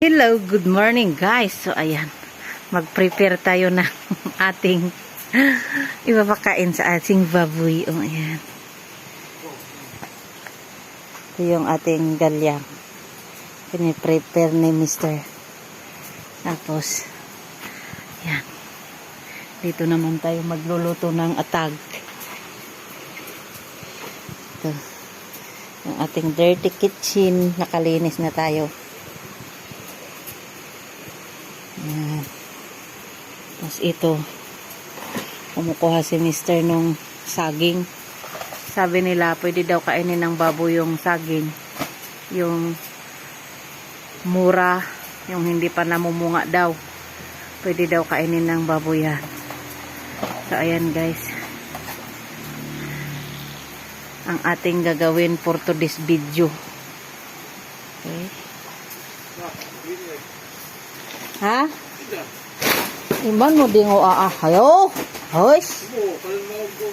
Hello, good morning guys. So ayan, mag-prepare tayo ng ating ipapakain sa ating baboy. O ayan. Ito yung ating galyang. Piniprepare ni Mr. Tapos, ayan. Dito naman tayo magluluto ng atag. Ito. Yung ating dirty kitchen. Nakalinis na tayo. Ayan. Tapos ito, kumukuha si Mr. nung saging. Sabi nila, pwede daw kainin ng baboy yung saging. Yung mura, yung hindi pa namumunga daw. Pwede daw kainin ng baboy yan. So, ayan guys. Ang ating gagawin for today's video. Okay. Ha? Iman mo ding o aahayo. Hoy. Mo, kalmaw ko.